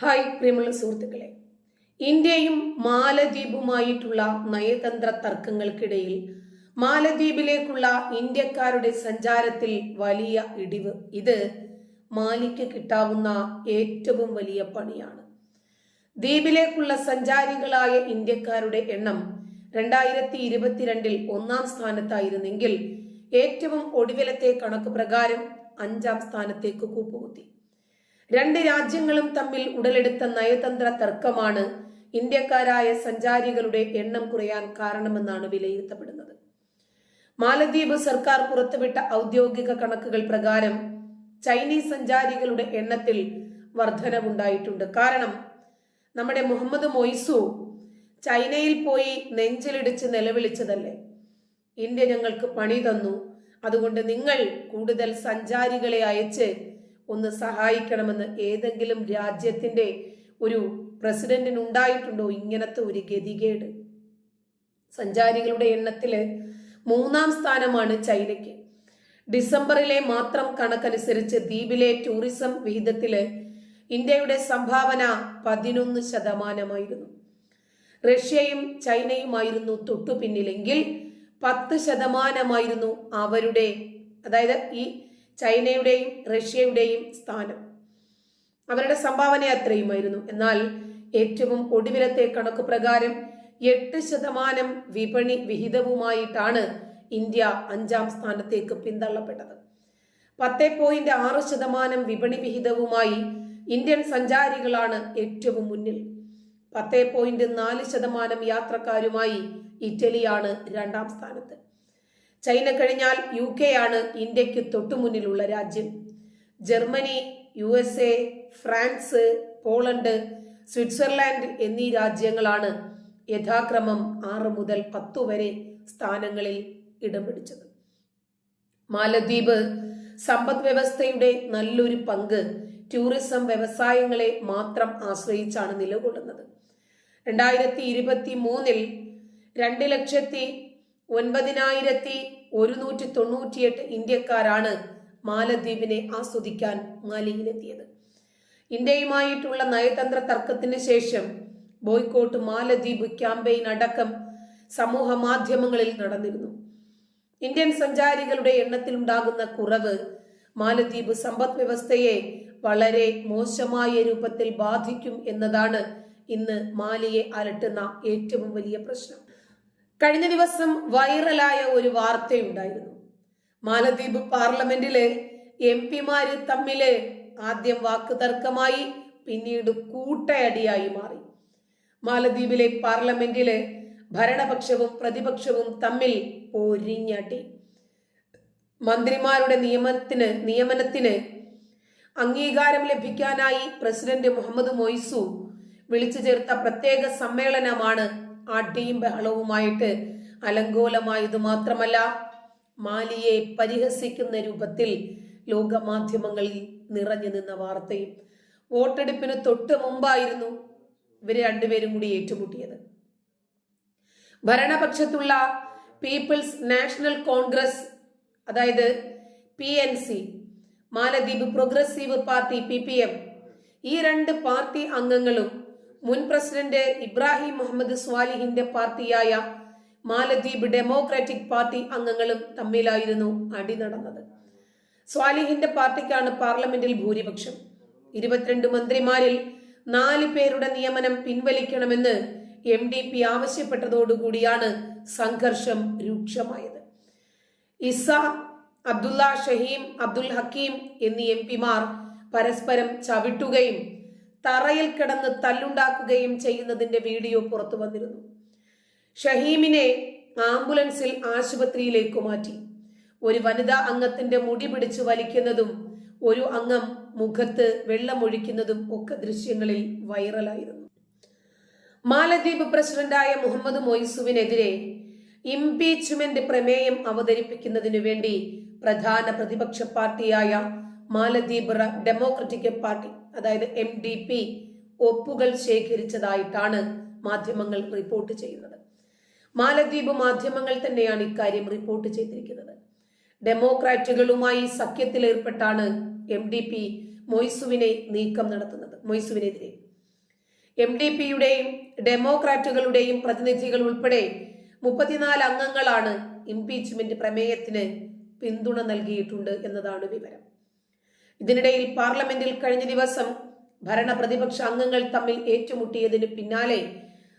Hi പ്രിയമുള്ള സുഹൃത്തുക്കളെ. ഇന്ത്യയും മാലദ്വീപുമായിട്ടുള്ള നയതന്ത്ര തർക്കങ്ങൾക്കിടയിൽ മാലദ്വീപിലേക്കുള്ള ഇന്ത്യക്കാരുടെ സഞ്ചാരത്തിൽ വലിയ ഇടിവ്. ഇത് മാലിക്ക് കിട്ടാവുന്ന ഏറ്റവും വലിയ പണിയാണ്. ദ്വീപിലേക്കുള്ള സഞ്ചാരികളായ ഇന്ത്യക്കാരുടെ എണ്ണം രണ്ടായിരത്തി ഇരുപത്തിരണ്ടിൽ ഒന്നാം സ്ഥാനത്തായിരുന്നെങ്കിൽ ഏറ്റവും ഒടുവിലത്തെ കണക്ക് പ്രകാരം അഞ്ചാം സ്ഥാനത്തേക്ക് കൂപ്പുകുത്തി. രണ്ട് രാജ്യങ്ങളും തമ്മിൽ ഉടലെടുത്ത നയതന്ത്ര തർക്കമാണ് ഇന്ത്യക്കാരായ സഞ്ചാരികളുടെ എണ്ണം കുറയാൻ കാരണമെന്നാണ് വിലയിരുത്തപ്പെടുന്നത്. മാലദ്വീപ് സർക്കാർ പുറത്തുവിട്ട ഔദ്യോഗിക കണക്കുകൾ പ്രകാരം ചൈനീസ് സഞ്ചാരികളുടെ എണ്ണത്തിൽ വർധനവുണ്ടായിട്ടുണ്ട്. കാരണം നമ്മുടെ മുഹമ്മദ് മൊയ്സു ചൈനയിൽ പോയി നെഞ്ചിലിടിച്ച് നിലവിളിച്ചതല്ലേ? ഇന്ത്യ ഞങ്ങൾക്ക് പണി തന്നു. അതുകൊണ്ട് നിങ്ങൾ കൂടുതൽ സഞ്ചാരികളെ അയച്ച് ഒന്ന് സഹായിക്കണമെന്ന് ഏതെങ്കിലും രാജ്യത്തിന്റെ ഒരു പ്രസിഡന്റിന് ഉണ്ടായിട്ടുണ്ടോ ഇങ്ങനത്തെ ഒരു ഗതികേട്? സഞ്ചാരികളുടെ എണ്ണത്തിൽ മൂന്നാം സ്ഥാനമാണ് ചൈനയ്ക്ക്. ഡിസംബറിലെ മാത്രം കണക്കനുസരിച്ച് ദ്വീപിലെ ടൂറിസം വിഹിതത്തിൽ ഇന്ത്യയുടെ സംഭാവന പതിനൊന്ന് ശതമാനമായിരുന്നു. റഷ്യയും ചൈനയുമായിരുന്നു തൊട്ടു പിന്നിലെങ്കിൽ പത്ത് ശതമാനമായിരുന്നു അവരുടെ അതായത് ഈ ചൈനയുടെയും റഷ്യയുടെയും സ്ഥാനം. അവരുടെ സംഭാവന അത്രയുമായിരുന്നു. എന്നാൽ ഏറ്റവും ഒടുവിലത്തെ കണക്ക് പ്രകാരം എട്ട് ശതമാനം വിപണി വിഹിതവുമായിട്ടാണ് ഇന്ത്യ അഞ്ചാം സ്ഥാനത്തേക്ക് പിന്തള്ളപ്പെട്ടത്. പത്ത് പോയിന്റ് ആറ് ശതമാനം വിപണി വിഹിതവുമായി ഇന്ത്യൻ സഞ്ചാരികളാണ് ഏറ്റവും മുന്നിൽ. പത്ത് പോയിന്റ് നാല് ശതമാനം യാത്രക്കാരുമായി ഇറ്റലിയാണ് രണ്ടാം സ്ഥാനത്ത്. ചൈന കഴിഞ്ഞാൽ യു കെ ആണ് ഇന്ത്യയ്ക്ക് തൊട്ടുമുന്നിലുള്ള രാജ്യം. Germany U S A France Poland Switzerland എന്നീ രാജ്യങ്ങളാണ് യഥാക്രമം ആറ് മുതൽ പത്തു വരെ സ്ഥാനങ്ങളിൽ ഇടം പിടിച്ചത്. മാലദ്വീപ് സമ്പദ് വ്യവസ്ഥയുടെ നല്ലൊരു പങ്ക് ടൂറിസം വ്യവസായങ്ങളെ മാത്രം ആശ്രയിച്ചാണ് നിലകൊള്ളുന്നത്. രണ്ടായിരത്തി ഇരുപത്തി മൂന്നിൽ രണ്ട് ലക്ഷത്തി ഒൻപതിനായിരത്തി ഒരുന്നൂറ്റി തൊണ്ണൂറ്റിയെട്ട് ഇന്ത്യക്കാരാണ് മാലദ്വീപിനെ ആസ്വദിക്കാൻ മാലിയിലെത്തിയത്. ഇന്ത്യയുമായിട്ടുള്ള നയതന്ത്ര തർക്കത്തിന് ശേഷം ബോയ്ക്കോട്ട് മാലദ്വീപ് ക്യാമ്പയിൻ അടക്കം സമൂഹ മാധ്യമങ്ങളിൽ നടന്നിരുന്നു. ഇന്ത്യൻ സഞ്ചാരികളുടെ എണ്ണത്തിൽ ഉണ്ടാകുന്ന കുറവ് മാലദ്വീപ് സമ്പദ് വ്യവസ്ഥയെ വളരെ മോശമായ രൂപത്തിൽ ബാധിക്കും എന്നതാണ് ഇന്ന് മാലിയെ അലട്ടുന്ന ഏറ്റവും വലിയ പ്രശ്നം. കഴിഞ്ഞ ദിവസം വൈറലായ ഒരു വാർത്തയുണ്ടായിരുന്നു. മാലദ്വീപ് പാർലമെന്റിലെ എം പിമാര് തമ്മിൽ ആദ്യം വാക്ക് തർക്കമായി പിന്നീട് കൂട്ടയടിയായി മാറി. മാലദ്വീപിലെ പാർലമെന്റിലെ ഭരണപക്ഷവും പ്രതിപക്ഷവും തമ്മിൽ പൊരിഞ്ഞടി. മന്ത്രിമാരുടെ നിയമത്തിന് നിയമനത്തിന് അംഗീകാരം ലഭിക്കാനായി പ്രസിഡന്റ് മുഹമ്മദ് മൊയ്സു വിളിച്ചു ചേർത്ത പ്രത്യേക സമ്മേളനമാണ് അടിയും ബഹളവുമായിട്ട് അലങ്കോലമായത് മാത്രമല്ല മാലിയെ പരിഹസിക്കുന്ന രൂപത്തിൽ ലോകമാധ്യമങ്ങളിൽ നിറഞ്ഞു നിന്ന വാർത്തയും വോട്ടെടുപ്പിന് തൊട്ട് മുമ്പായിരുന്നു ഇവർ രണ്ടുപേരും കൂടി ഏറ്റുമുട്ടിയത്. ഭരണപക്ഷത്തുള്ള പീപ്പിൾസ് നാഷണൽ കോൺഗ്രസ് അതായത് പി എൻ സി മാലദ്വീപ് Progressive Party P P M ഈ രണ്ട് പാർട്ടി അംഗങ്ങളും മുൻ പ്രസിഡന്റ് ഇബ്രാഹിം മുഹമ്മദ് സ്വാലിഹിന്റെ പാർട്ടിയായ മാലദ്വീപ് ഡെമോക്രാറ്റിക് പാർട്ടി അംഗങ്ങളും തമ്മിലായിരുന്നു അടി നടന്നത് സ്വാലിഹിന്റെ പാർട്ടിക്കാണ് പാർലമെന്റിൽ ഭൂരിപക്ഷം. ഇരുപത്തിരണ്ട് മന്ത്രിമാരിൽ നാല് പേരുടെ നിയമനം പിൻവലിക്കണമെന്ന് എം ഡി പി ആവശ്യപ്പെട്ടതോടുകൂടിയാണ് സംഘർഷം രൂക്ഷമായത്. ഇസ അബ്ദുള്ള ഷഹീം അബ്ദുൽ ഹക്കീം എന്നീ എം പിമാർ പരസ്പരം ചവിട്ടുകയും തറയിൽ കിടന്ന് തല്ലുണ്ടാക്കുകയും ചെയ്യുന്നതിന്റെ വീഡിയോ പുറത്തു വന്നിരുന്നു. ഷഹീമിനെ ആംബുലൻസിൽ ആശുപത്രിയിലേക്ക് മാറ്റി. ഒരു വനിതാ അംഗത്തിന്റെ മുടി പിടിച്ചു വലിക്കുന്നതും ഒരു അംഗം മുഖത്ത് വെള്ളമൊഴിക്കുന്നതും ഒക്കെ ദൃശ്യങ്ങളിൽ വൈറലായിരുന്നു. മാലദ്വീപ് പ്രസിഡന്റായ മുഹമ്മദ് മൊയ്സുവിനെതിരെ ഇംപീച്ച്മെന്റ് പ്രമേയം അവതരിപ്പിക്കുന്നതിനു വേണ്ടി പ്രധാന പ്രതിപക്ഷ പാർട്ടിയായ മാലദ്വീപ് ഡെമോക്രറ്റിക് പാർട്ടി അതായത് എം ഡി പി ഒപ്പുകൾ ശേഖരിച്ചതായിട്ടാണ് മാധ്യമങ്ങൾ റിപ്പോർട്ട് ചെയ്യുന്നത്. മാലദ്വീപ് മാധ്യമങ്ങൾ തന്നെയാണ് ഇക്കാര്യം റിപ്പോർട്ട് ചെയ്തിരിക്കുന്നത്. ഡെമോക്രാറ്റുകളുമായി സഖ്യത്തിലേർപ്പെട്ടാണ് എം ഡി പി മൊയ്സുവിനെ നീക്കം നടത്തുന്നത് മൊയ്സുവിനെതിരെ. എം ഡി പിയുടെയും ഡെമോക്രാറ്റുകളുടെയും പ്രതിനിധികൾ ഉൾപ്പെടെ മുപ്പത്തിനാല് അംഗങ്ങളാണ് ഇംപീച്ച്മെന്റ് പ്രമേയത്തിന് പിന്തുണ നൽകിയിട്ടുണ്ട് എന്നതാണ് വിവരം. ഇതിനിടയിൽ പാർലമെന്റിൽ കഴിഞ്ഞ ദിവസം ഭരണ പ്രതിപക്ഷ അംഗങ്ങൾ തമ്മിൽ ഏറ്റുമുട്ടിയതിന് പിന്നാലെ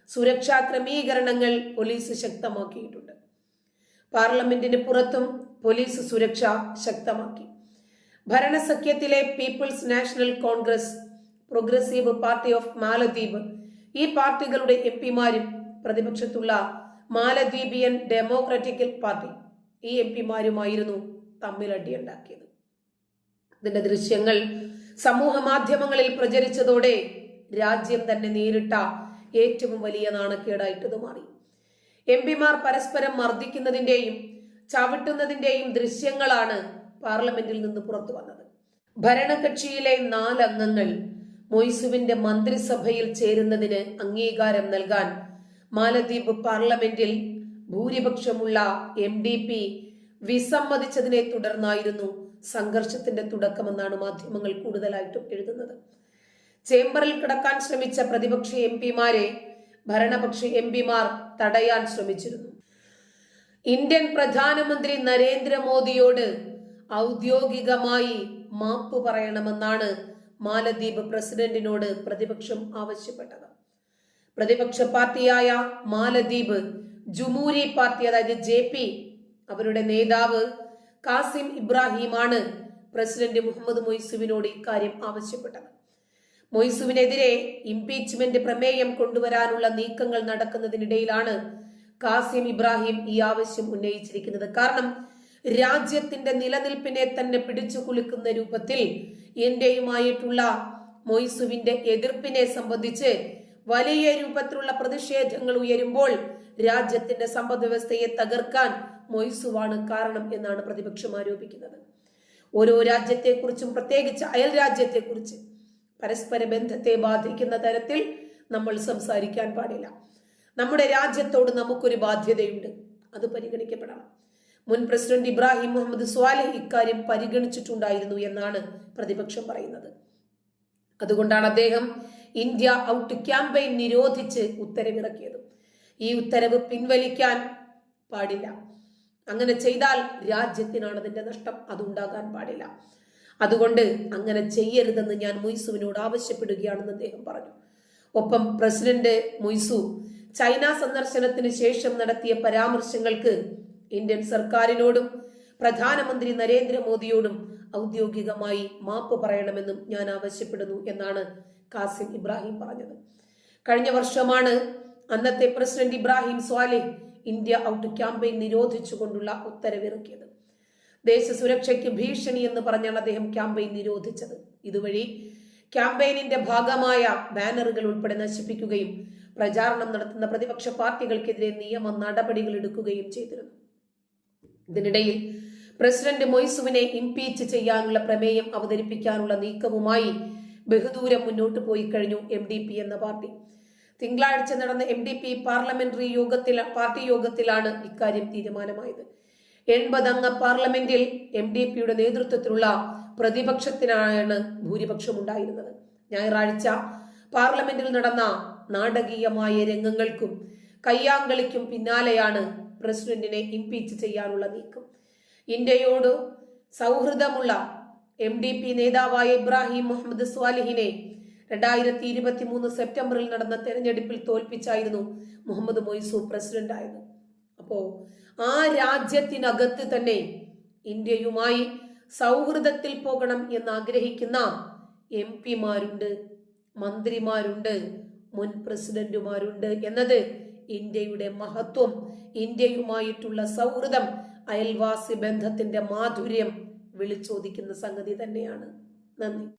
സുരക്ഷാ ക്രമീകരണങ്ങൾ പോലീസ് ശക്തമാക്കിയിട്ടുണ്ട്. പാർലമെന്റിന് പുറത്തും പോലീസ് സുരക്ഷ ശക്തമാക്കി. ഭരണസഖ്യത്തിലെ people's national congress progressive party of Maldives ഈ പാർട്ടികളുടെ എം പിമാരും പ്രതിപക്ഷത്തുള്ള മാലദ്വീപിയൻ ഡെമോക്രാറ്റിക്കൽ പാർട്ടി ഈ എം പിമാരുമായിരുന്നു തമ്മിൽ അടിയുണ്ടാക്കിയത്. ഇതിന്റെ ദൃശ്യങ്ങൾ സമൂഹ മാധ്യമങ്ങളിൽ പ്രചരിച്ചതോടെ രാജ്യം തന്നെ നേരിട്ട ഏറ്റവും വലിയ നാണക്കേടായിട്ട് ഇത് മാറി. എം പിമാർ പരസ്പരം മർദ്ദിക്കുന്നതിന്റെയും ചവിട്ടുന്നതിന്റെയും ദൃശ്യങ്ങളാണ് പാർലമെന്റിൽ നിന്ന് പുറത്തു വന്നത്. ഭരണകക്ഷിയിലെ നാലംഗങ്ങൾ മൊയ്സുവിന്റെ മന്ത്രിസഭയിൽ ചേരുന്നതിന് അംഗീകാരം നൽകാൻ മാലദ്വീപ് പാർലമെന്റിൽ ഭൂരിപക്ഷമുള്ള എം ഡി പി വിസമ്മതിച്ചതിനെ തുടർന്നായിരുന്നു സംഘർഷത്തിന്റെ തുടക്കമെന്നാണ് മാധ്യമങ്ങൾ കൂടുതലായിട്ടും എഴുതുന്നത്. ചേംബറിൽ കിടക്കാൻ ശ്രമിച്ച പ്രതിപക്ഷ എം പിമാരെ ഭരണപക്ഷ എം പിമാർ തടയാൻ ശ്രമിച്ചിരുന്നു. ഇന്ത്യൻ പ്രധാനമന്ത്രി നരേന്ദ്രമോദിയോട് ഔദ്യോഗികമായി മാപ്പ് പറയണമെന്നാണ് മാലദ്വീപ് പ്രസിഡന്റിനോട് പ്രതിപക്ഷം ആവശ്യപ്പെട്ടത്. പ്രതിപക്ഷ പാർട്ടിയായ മാലദ്വീപ് ജുമൂരി പാർട്ടി അതായത് ജെ അവരുടെ നേതാവ് കാസിം ഇബ്രാഹിമാണ് പ്രസിഡന്റ് മുഹമ്മദ് മൊയ്സുവിനോട് ഇക്കാര്യം ആവശ്യപ്പെട്ടത്. മൊയ്സുവിനെതിരെ ഇംപീച്ച്മെന്റ് പ്രമേയം കൊണ്ടുവരാനുള്ള നീക്കങ്ങൾ നടക്കുന്നതിനിടയിലാണ് കാസിം ഇബ്രാഹിം ഈ ആവശ്യം ഉന്നയിച്ചിരിക്കുന്നത്. കാരണം രാജ്യത്തിന്റെ നിലനിൽപ്പിനെ തന്നെ പിടിച്ചു കുലുക്കുന്ന രൂപത്തിൽ ഇന്ത്യയുമായിട്ടുള്ള മൊയ്സുവിന്റെ എതിർപ്പിനെ സംബന്ധിച്ച് വലിയ രൂപത്തിലുള്ള പ്രതിഷേധങ്ങൾ ഉയരുമ്പോൾ രാജ്യത്തിന്റെ സമ്പദ് വ്യവസ്ഥയെ തകർക്കാൻ മൊയ്സുവാണ് കാരണം എന്നാണ് പ്രതിപക്ഷം ആരോപിക്കുന്നത്. ഓരോ രാജ്യത്തെക്കുറിച്ചും പ്രത്യേകിച്ച് അയൽ രാജ്യത്തെക്കുറിച്ച് പരസ്പര ബന്ധത്തെ ബാധിക്കുന്ന തരത്തിൽ നമ്മൾ സംസാരിക്കാൻ പാടില്ല. നമ്മുടെ രാജ്യത്തോട് നമുക്കൊരു ബാധ്യതയുണ്ട്. അത് പരിഗണിക്കപ്പെടണം. മുൻ പ്രസിഡന്റ് ഇബ്രാഹിം മുഹമ്മദ് സ്വാലിഹ് ഇക്കാര്യം പരിഗണിച്ചിട്ടുണ്ടായിരുന്നു എന്നാണ് പ്രതിപക്ഷം പറയുന്നത്. അതുകൊണ്ടാണ് അദ്ദേഹം ഇന്ത്യ ഔട്ട് ക്യാമ്പയിൻ നിരോധിച്ച് ഉത്തരവിറക്കിയത്. ഈ ഉത്തരവ് പിൻവലിക്കാൻ പാടില്ല. അങ്ങനെ ചെയ്താൽ രാജ്യത്തിനാണ് അതിന്റെ നഷ്ടം. അതുണ്ടാകാൻ പാടില്ല. അതുകൊണ്ട് അങ്ങനെ ചെയ്യരുതെന്ന് ഞാൻ മൊയ്സുവിനോട് ആവശ്യപ്പെടുകയാണെന്ന് അദ്ദേഹം പറഞ്ഞു. ഒപ്പം പ്രസിഡന്റ് മൊയ്സു ചൈന സന്ദർശനത്തിന് ശേഷം നടത്തിയ പരാമർശങ്ങൾക്ക് ഇന്ത്യൻ സർക്കാരിനോടും പ്രധാനമന്ത്രി നരേന്ദ്രമോദിയോടും ഔദ്യോഗികമായി മാപ്പ് പറയണമെന്നും ഞാൻ ആവശ്യപ്പെടുന്നു എന്നാണ് കാസിം ഇബ്രാഹിം പറഞ്ഞത്. കഴിഞ്ഞ വർഷമാണ് അന്നത്തെ president Ibrahim Solih India out campaign നിരോധിച്ചുകൊണ്ടുള്ള ഉത്തരവിറക്കിയത്. ദേശസുരക്ഷയ്ക്ക് ഭീഷണി എന്ന് പറഞ്ഞാണ് അദ്ദേഹം ക്യാമ്പയിൻ നിരോധിച്ചത്. ഇതുവഴി ക്യാമ്പയിനിന്റെ ഭാഗമായ ബാനറുകൾ ഉൾപ്പെടെ നശിപ്പിക്കുകയും പ്രചാരണം നടത്തുന്ന പ്രതിപക്ഷ പാർട്ടികൾക്കെതിരെ നിയമ നടപടികൾ എടുക്കുകയും ചെയ്തിരുന്നു. ഇതിനിടയിൽ പ്രസിഡന്റ് മൊയ്സുവിനെ ഇംപീച്ച് ചെയ്യാനുള്ള പ്രമേയം അവതരിപ്പിക്കാനുള്ള നീക്കവുമായി ബഹുദൂരം മുന്നോട്ട് പോയി കഴിഞ്ഞു എം എന്ന പാർട്ടി. തിങ്കളാഴ്ച നടന്ന എം ഡി പി പാർലമെന്ററി യോഗത്തിൽ പാർട്ടി യോഗത്തിലാണ് ഇക്കാര്യം തീരുമാനമായത്. എൺപതംഗ പാർലമെന്റിൽ എം ഡി പിയുടെ നേതൃത്വത്തിലുള്ള പ്രതിപക്ഷത്തിനാണ് ഭൂരിപക്ഷം ഉണ്ടായിരുന്നത്. ഞായറാഴ്ച പാർലമെന്റിൽ നടന്ന നാടകീയമായ രംഗങ്ങൾക്കും കയ്യാങ്കളിക്കും പിന്നാലെയാണ് പ്രസിഡന്റിനെ ഇംപീച്ച് ചെയ്യാനുള്ള നീക്കം. ഇന്ത്യയോട് സൗഹൃദമുള്ള എം ഡി പി നേതാവായ ഇബ്രാഹിം മുഹമ്മദ് സ്വാലിഹിനെ രണ്ടായിരത്തി ഇരുപത്തി മൂന്ന് സെപ്റ്റംബറിൽ നടന്ന തെരഞ്ഞെടുപ്പിൽ തോൽപ്പിച്ചായിരുന്നു മുഹമ്മദ് മൊയ്സു പ്രസിഡന്റ് ആയത് അപ്പോ ആ രാജ്യത്തിനകത്ത് തന്നെ ഇന്ത്യയുമായി സൗഹൃദത്തിൽ പോകണം എന്ന് ആഗ്രഹിക്കുന്ന എം പിമാരുണ്ട് മന്ത്രിമാരുണ്ട് മുൻ പ്രസിഡന്റുമാരുണ്ട് എന്നത് ഇന്ത്യയുടെ മഹത്വം ഇന്ത്യയുമായിട്ടുള്ള സൗഹൃദം അയൽവാസി ബന്ധത്തിന്റെ മാധുര്യം വിളിച്ചോദിക്കുന്ന സംഗതി തന്നെയാണ്. നന്ദി.